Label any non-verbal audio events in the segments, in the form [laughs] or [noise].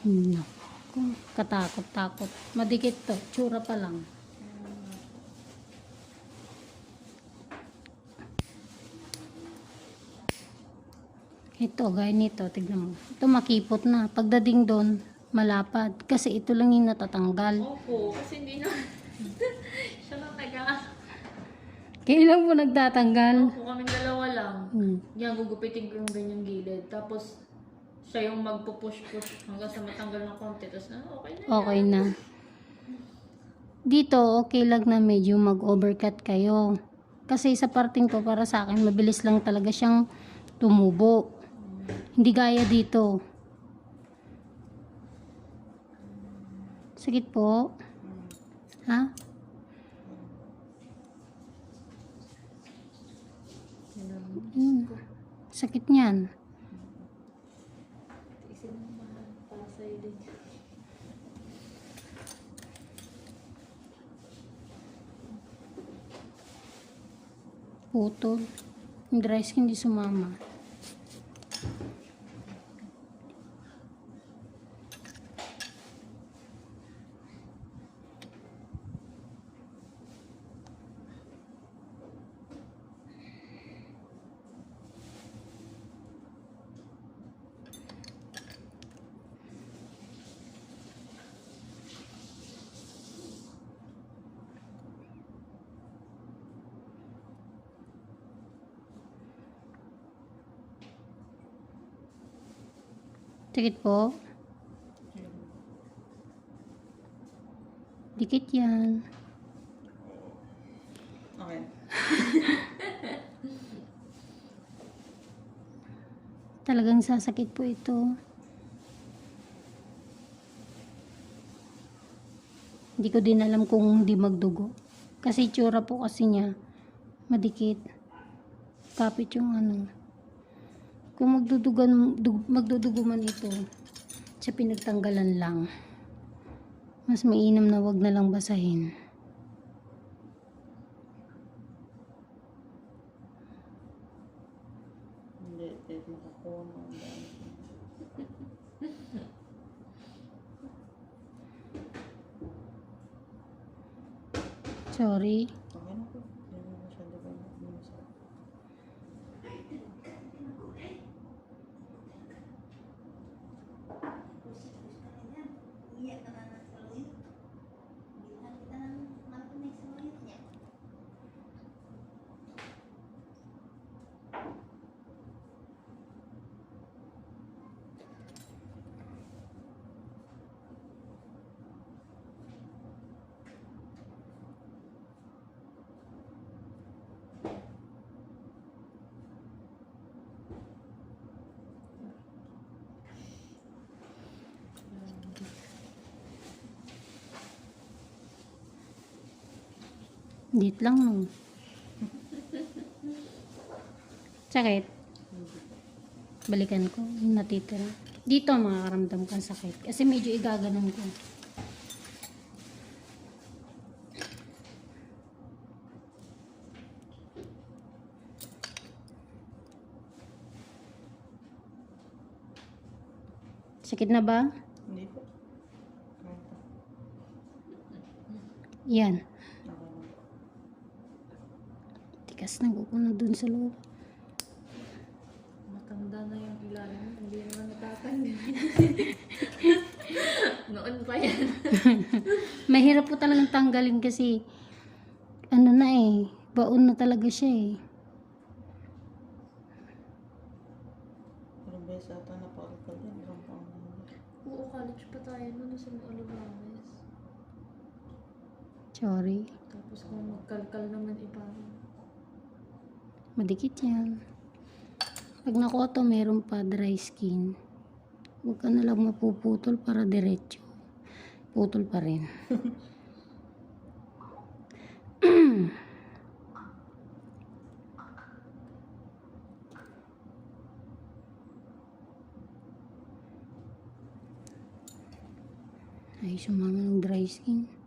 No. Katakot-takot. Madikit to. Tsura pa lang. Ito, gaya nito. Tignan mo. Ito makipot na. Pagdating doon, malapad. Kasi ito lang yung natatanggal. Opo, kasi hindi na. [laughs] Siya lang taga. Kailan mo nagtatanggal? Opo, kaming dalawa lang. Hmm. Yan, gugupitin ko yung ganyang gilid. Tapos, siya yung magpo-push-push hanggang sa matanggal ng konti. Tapos na, okay na. Okay na. Dito, okay lang na medyo mag-overcut kayo. Kasi sa parting ko, para sa akin, mabilis lang talaga siyang tumubo. Hindi gaya dito. Sakit po. Ha? Hmm. Sakit niyan. Isin mo mahal para sa'yo din. Putol. Yung dry skin hindi sumama. Sakit po. Dikit yan. Okay. [laughs] Talagang sasakit po ito. Hindi ko din alam kung hindi magdugo. Kasi itsura po kasi niya, madikit. Kapit yung ano. Kung magdudugan, dug, magdudugo man ito, sa pinagtanggalan lang. Mas mainam na wag na lang basahin. Hindi, ang dami. Sorry. Okay na po. Hindi mo masyado ba hindi masakit. Dit lang no. Sakit. Balikan ko natitira. Dito makakaramdam kang sakit. Kasi medyo igaganon ko. Sakit na ba? Hindi po. Yan. Okay na po. Tikas na ko na dun sa loob. Matanda na yung ilalim. Hindi naman natatanggal. [laughs] Noon pa yan. [laughs] Mahirap po talagang tanggalin kasi ano na eh, baon na talaga siya eh. Pero bes, ata napakakal yan. Ilang taon na yun. Oo, college pa tayo noon sa Alabangis. Sorry. Tapos kung magkalkal naman iba. Madikit yan. Pag nakuha to, meron pa dry skin. Huwag ka na lang mapuputol para diretso. Putol pa rin. [clears throat] Ay, sumama ng dry skin.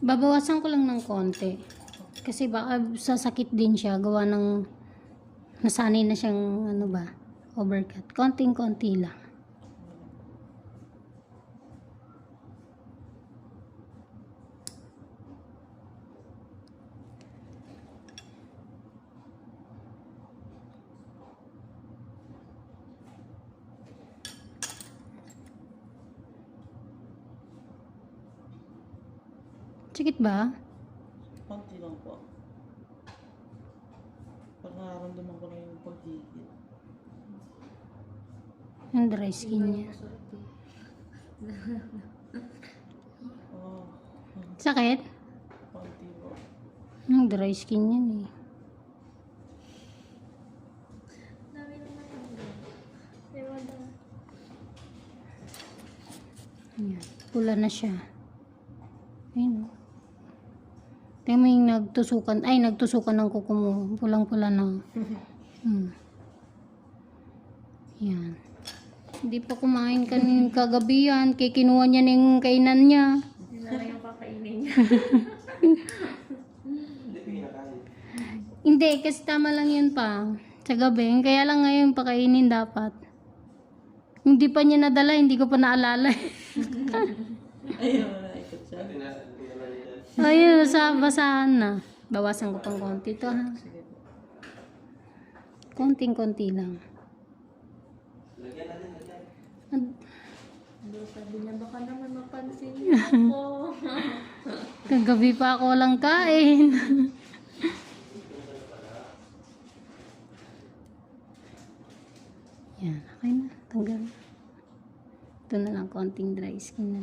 Babawasan ko lang ng konti. Kasi baka sasakit din siya. Gawa ng nasanay na siyang ano ba, overcut. Konting-konti lang. Sakit ba? Konti lang po. Pag nararamdaman ko na yung paghigit. Yung dry skin niya. Oo. Sakit? konti po. Yung dry skin yan eh. Ayan. Pula na siya. Ayun oh. Mo yung nagtusukan. Ay, nagtusukan ng kuko mo. Pulang-pula na. [laughs] Hmm. Yan. Hindi pa kumain kanin kagabi yan. Kaya kinuha niya na yung kainan niya. Na lang yung kakainin niya. [laughs] Hindi, kasi tama lang yun pa. Sa gabi. Kaya lang ngayon pakainin dapat. Hindi pa niya nadala, hindi ko pa naalala. [laughs] Ayun, naikot siya. Ayun, sa basahan na. Bawasan ko pang konti to ha. Konting-konti lang. Ad- sabi niya, baka naman mapansin niyo [laughs] ako. Kagabi pa ako lang kain. Yan, okay na. Tanggal. Ito na lang, konting dry skin na.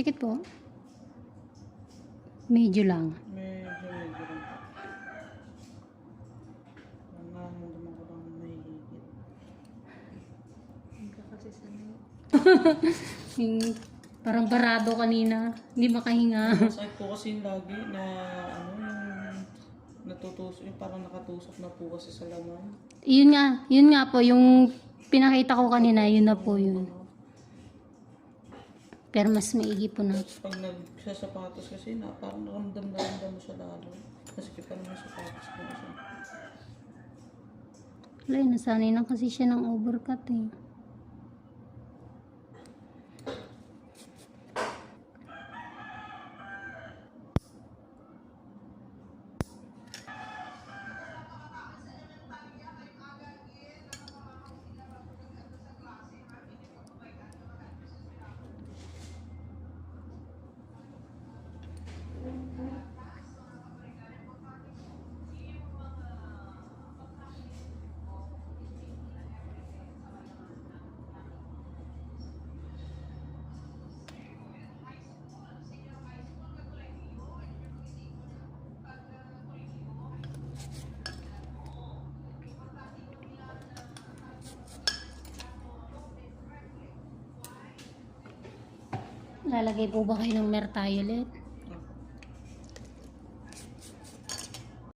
Sikit po. Medyo lang. Medyo, medyo lang nararamdaman ko lang mahigit. Hindi ka kasi sanay. [laughs] Parang barado kanina. Hindi makahinga. Masakit po kasi lagi na ano yung natutusok, yung parang nakatusok na po kasi sa laman. yun nga, yun nga po, yung pinakita ko kanina, yun na po yun. Pero mas maigi po na. Pag nagsasapatos kasi na parang naramdam na ramdam mo siya lalo. Kasi pa naman sapatos ko siya. Wala, nasanay na kasi siya ng overcut eh. Lalagay po ba kayo ng mertiolet?